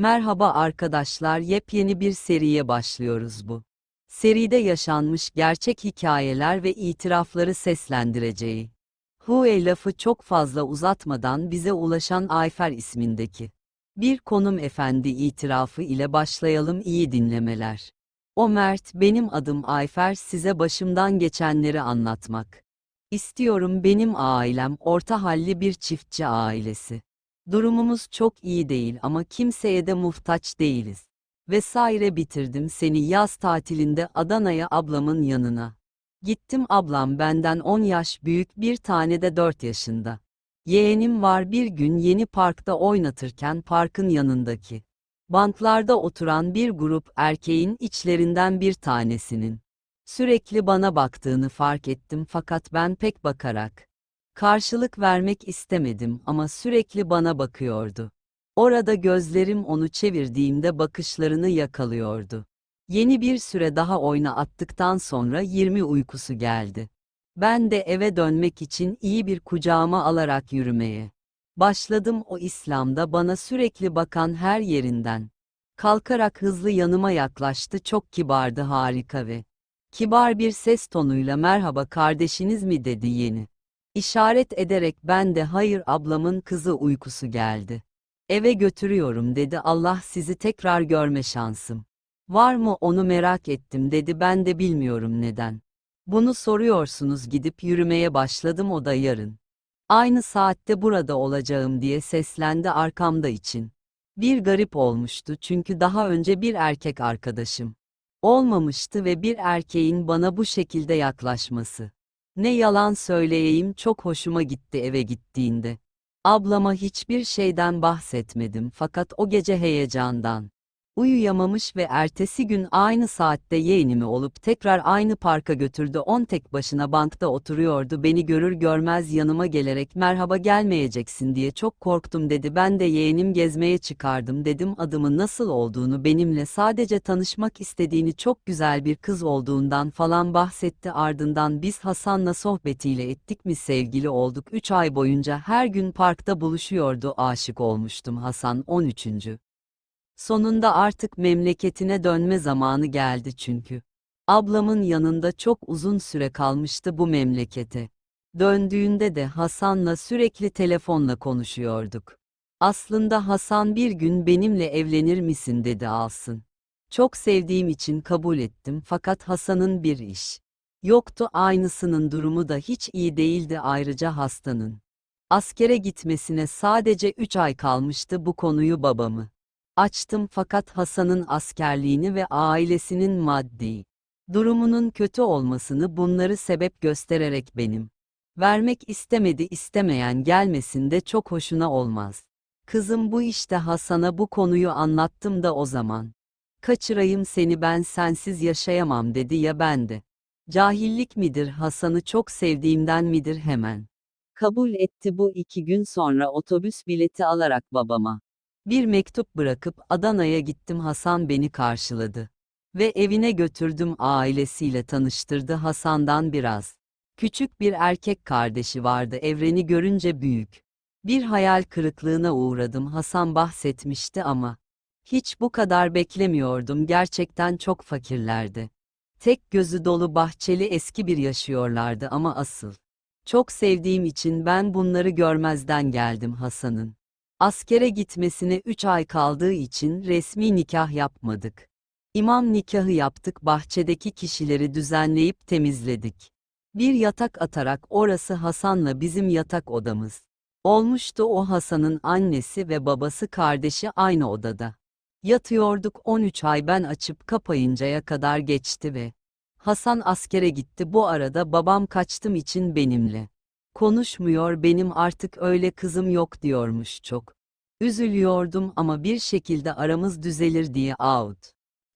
Merhaba arkadaşlar, yepyeni bir seriye başlıyoruz bu. Seride yaşanmış gerçek hikayeler ve itirafları seslendireceği. Hue lafı çok fazla uzatmadan bize ulaşan Ayfer ismindeki bir konum efendi itirafı ile başlayalım iyi dinlemeler. O Mert, benim adım Ayfer size başımdan geçenleri anlatmak. İstiyorum benim ailem orta halli bir çiftçi ailesi. Durumumuz çok iyi değil ama kimseye de muhtaç değiliz. Vesaire bitirdim seni yaz tatilinde Adana'ya ablamın yanına. Gittim ablam benden 10 yaş büyük bir tane de 4 yaşında. Yeğenim var bir gün yeni parkta oynatırken parkın yanındaki. Banklarda oturan bir grup erkeğin içlerinden bir tanesinin. Sürekli bana baktığını fark ettim fakat ben pek bakarak. Karşılık vermek istemedim ama sürekli bana bakıyordu. Orada gözlerim onu çevirdiğimde bakışlarını yakalıyordu. Yeni bir süre daha oyna attıktan sonra 20 uykusu geldi. Ben de eve dönmek için iyi bir kucağıma alarak yürümeye. Başladım o İslam'da bana sürekli bakan her yerinden. Kalkarak hızlı yanıma yaklaştı çok kibardı harika ve kibar bir ses tonuyla merhaba kardeşiniz mi dedi yeni. İşaret ederek ben de hayır ablamın kızı uykusu geldi. Eve götürüyorum dedi Allah sizi tekrar görme şansım. Var mı onu merak ettim dedi ben de bilmiyorum neden. Bunu soruyorsunuz gidip yürümeye başladım o da yarın. Aynı saatte burada olacağım diye seslendi arkamda için. Bir garip olmuştu çünkü daha önce bir erkek arkadaşım olmamıştı ve bir erkeğin bana bu şekilde yaklaşması. Ne yalan söyleyeyim çok hoşuma gitti eve gittiğinde. Ablama hiçbir şeyden bahsetmedim fakat o gece heyecandan uyuyamamış ve ertesi gün aynı saatte yeğenimi olup tekrar aynı parka götürdü. On tek başına bankta oturuyordu. Beni görür görmez yanıma gelerek merhaba gelmeyeceksin diye çok korktum dedi. Ben de yeğenim gezmeye çıkardım dedim adımı nasıl olduğunu benimle sadece tanışmak istediğini çok güzel bir kız olduğundan falan bahsetti. Ardından biz Hasan'la sohbetiyle ettik mi sevgili olduk. 3 ay boyunca her gün parkta buluşuyordu. Aşık olmuştum Hasan 13. Sonunda artık memleketine dönme zamanı geldi çünkü. Ablamın yanında çok uzun süre kalmıştı bu memlekete. Döndüğünde de Hasan'la sürekli telefonla konuşuyorduk. Aslında Hasan bir gün benimle evlenir misin dedi alsın. Çok sevdiğim için kabul ettim fakat Hasan'ın bir iş. Yoktu aynısının durumu da hiç iyi değildi ayrıca hastanın. Askere gitmesine sadece 3 ay kalmıştı bu konuyu babamı. Açtım fakat Hasan'ın askerliğini ve ailesinin maddi durumunun kötü olmasını bunları sebep göstererek benim vermek istemedi istemeyen gelmesin de çok hoşuna olmaz. Kızım bu işte Hasan'a bu konuyu anlattım da o zaman. Kaçırayım seni ben sensiz yaşayamam dedi ya ben de. Cahillik midir Hasan'ı çok sevdiğimden midir hemen. Kabul etti bu iki gün sonra otobüs bileti alarak babama. Bir mektup bırakıp Adana'ya gittim Hasan beni karşıladı. Ve evine götürdüm ailesiyle tanıştırdı Hasan'dan biraz. Küçük bir erkek kardeşi vardı evreni görünce büyük. Bir hayal kırıklığına uğradım Hasan bahsetmişti ama. Hiç bu kadar beklemiyordum gerçekten çok fakirlerdi. Tek gözü dolu bahçeli eski bir yaşıyorlardı ama asıl. Çok sevdiğim için ben bunları görmezden geldim Hasan'ın. Askere gitmesine 3 ay kaldığı için resmi nikah yapmadık. İmam nikahı yaptık bahçedeki kişileri düzenleyip temizledik. Bir yatak atarak orası Hasan'la bizim yatak odamız. Olmuştu o Hasan'ın annesi ve babası kardeşi aynı odada. Yatıyorduk 13 ay ben açıp kapayıncaya kadar geçti ve Hasan askere gitti bu arada babam kaçtım için benimle. Konuşmuyor benim artık öyle kızım yok diyormuş çok. Üzülüyordum ama bir şekilde aramız düzelir diye out.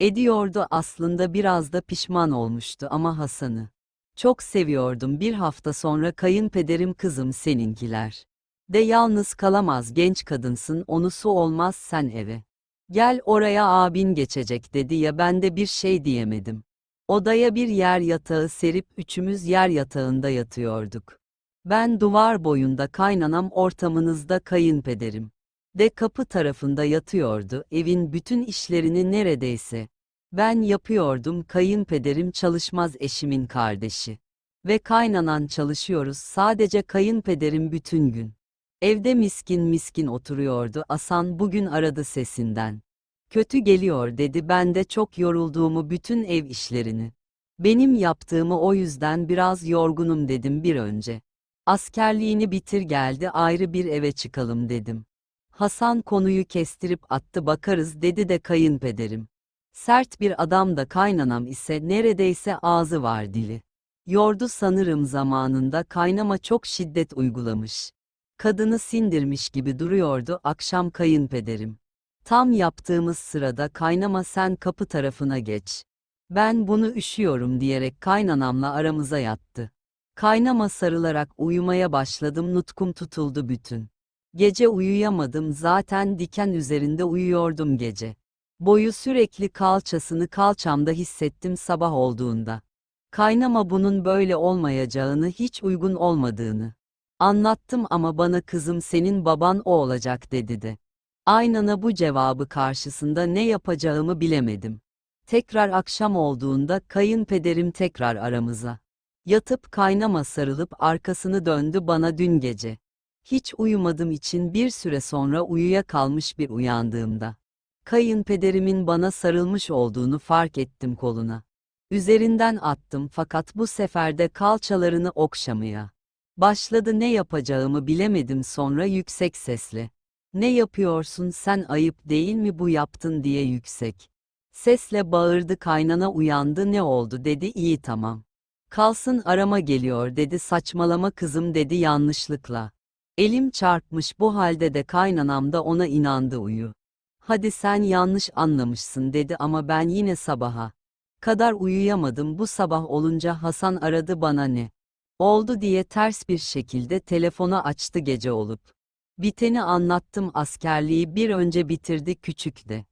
Ediyordu aslında biraz da pişman olmuştu ama Hasan'ı. Çok seviyordum bir hafta sonra kayınpederim kızım seninkiler. De yalnız kalamaz genç kadınsın onu su olmaz sen eve. Gel oraya abin geçecek dedi ya ben de bir şey diyemedim. Odaya bir yer yatağı serip üçümüz yer yatağında yatıyorduk. Ben duvar boyunda kaynanam ortamınızda kayınpederim. De kapı tarafında yatıyordu, evin bütün işlerini neredeyse. Ben yapıyordum, kayınpederim çalışmaz eşimin kardeşi. Ve kaynanan çalışıyoruz, sadece kayınpederim bütün gün. Evde miskin miskin oturuyordu, Asan bugün aradı sesinden. Kötü geliyor dedi, ben de çok yorulduğumu bütün ev işlerini. Benim yaptığımı o yüzden biraz yorgunum dedim bir önce. Askerliğini bitir geldi ayrı bir eve çıkalım dedim. Hasan konuyu kestirip attı bakarız dedi de kayınpederim. Sert bir adam da kaynanam ise neredeyse ağzı var dili. Yordu sanırım zamanında kaynama çok şiddet uygulamış. Kadını sindirmiş gibi duruyordu akşam kayınpederim. Tam yaptığımız sırada kaynama sen kapı tarafına geç. Ben bunu üşüyorum diyerek kaynanamla aramıza yattı. Kaynama sarılarak uyumaya başladım nutkum tutuldu bütün. Gece uyuyamadım zaten diken üzerinde uyuyordum gece. Boyu sürekli kalçasını kalçamda hissettim sabah olduğunda. Kaynama bunun böyle olmayacağını hiç uygun olmadığını. Anlattım ama bana kızım senin baban o olacak dedi de. Aynana bu cevabı karşısında ne yapacağımı bilemedim. Tekrar akşam olduğunda kayınpederim tekrar aramıza. Yatıp kaynama sarılıp arkasını döndü bana dün gece. Hiç uyumadım için bir süre sonra uyuyakalmış bir uyandığımda. Kayınpederimin bana sarılmış olduğunu fark ettim koluna. Üzerinden attım fakat bu sefer de kalçalarını okşamaya. Başladı ne yapacağımı bilemedim sonra yüksek sesle. Ne yapıyorsun sen ayıp değil mi bu yaptın diye yüksek. Sesle bağırdı kaynana uyandı ne oldu dedi iyi tamam. Kalsın arama geliyor dedi saçmalama kızım dedi yanlışlıkla. Elim çarpmış bu halde de kaynanam da ona inandı uyu. Hadi sen yanlış anlamışsın dedi ama ben yine sabaha. Kadar uyuyamadım bu sabah olunca Hasan aradı bana ne? Oldu diye ters bir şekilde telefonu açtı gece olup. Biteni anlattım askerliği bir önce bitirdi küçük de.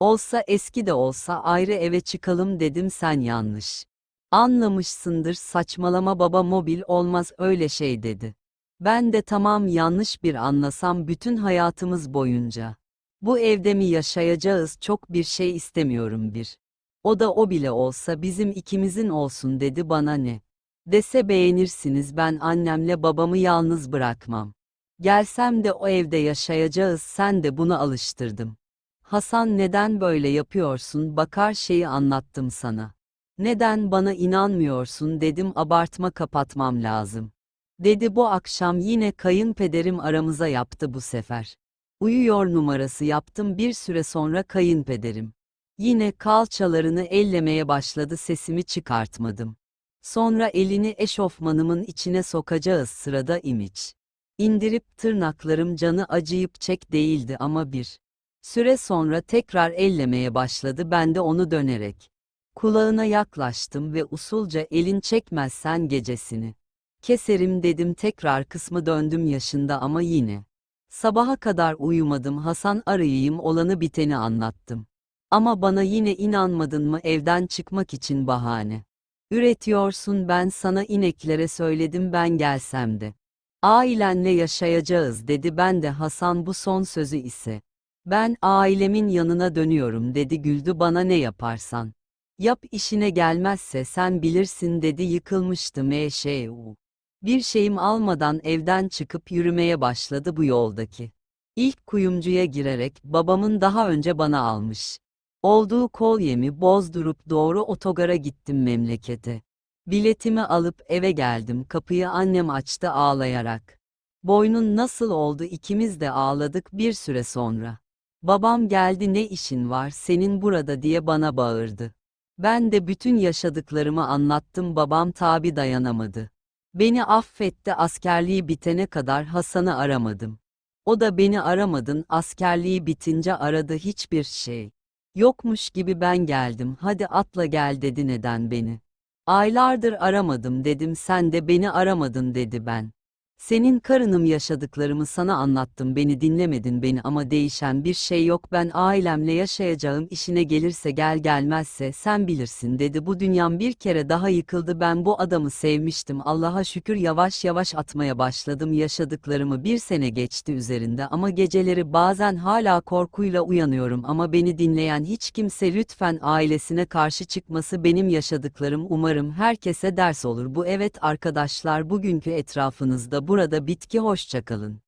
Olsa eski de olsa ayrı eve çıkalım dedim sen yanlış. Anlamışsındır saçmalama baba mobil olmaz öyle şey dedi. Ben de tamam yanlış bir anlasam bütün hayatımız boyunca. Bu evde mi yaşayacağız çok bir şey istemiyorum bir. O da o bile olsa bizim ikimizin olsun dedi bana ne. Dese beğenirsiniz ben annemle babamı yalnız bırakmam. Gelsem de o evde yaşayacağız sen de bunu alıştırdım. Hasan neden böyle yapıyorsun bakar şeyi anlattım sana. Neden bana inanmıyorsun dedim abartma kapatmam lazım. Dedi bu akşam yine kayınpederim aramıza yaptı bu sefer. Uyuyor numarası yaptım bir süre sonra kayınpederim. Yine kalçalarını ellemeye başladı sesimi çıkartmadım. Sonra elini eşofmanımın içine sokacağız sırada imiç. İndirip tırnaklarım canı acıyıp çek değildi ama bir. Süre sonra tekrar ellemeye başladı ben de onu dönerek. Kulağına yaklaştım ve usulca elin çekmezsen gecesini. Keserim dedim tekrar kısmı döndüm yaşında ama yine. Sabaha kadar uyumadım Hasan arayayım olanı biteni anlattım. Ama bana yine inanmadın mı evden çıkmak için bahane. Üretiyorsun ben sana ineklere söyledim ben gelsem de. Ailenle yaşayacağız dedi ben de Hasan bu son sözü ise. Ben ailemin yanına dönüyorum dedi güldü bana ne yaparsan. Yap işine gelmezse sen bilirsin dedi yıkılmıştı MŞU. Bir şeyim almadan evden çıkıp yürümeye başladı bu yoldaki. İlk kuyumcuya girerek babamın daha önce bana almış. Olduğu kolyemi bozdurup doğru otogara gittim memlekete. Biletimi alıp eve geldim kapıyı annem açtı ağlayarak. Boynun nasıl oldu ikimiz de ağladık bir süre sonra. Babam geldi ne işin var senin burada diye bana bağırdı. Ben de bütün yaşadıklarımı anlattım babam tabi dayanamadı. Beni affetti askerliği bitene kadar Hasan'ı aramadım. O da beni aramadın askerliği bitince aradı hiçbir şey. Yokmuş gibi ben geldim hadi atla gel dedi neden beni. Aylardır aramadım dedim sen de beni aramadın dedi ben. Senin karınım yaşadıklarımı sana anlattım beni dinlemedin beni ama değişen bir şey yok. Ben ailemle yaşayacağım işine gelirse gel gelmezse sen bilirsin dedi. Bu dünyam bir kere daha yıkıldı. Ben bu adamı sevmiştim. Allah'a şükür yavaş yavaş atmaya başladım. Yaşadıklarımı bir sene geçti üzerinde ama geceleri bazen hala korkuyla uyanıyorum. Ama beni dinleyen hiç kimse lütfen ailesine karşı çıkması benim yaşadıklarım. Umarım herkese ders olur. Bu evet arkadaşlar bugünkü etrafınızda burada bitki hoşçakalın.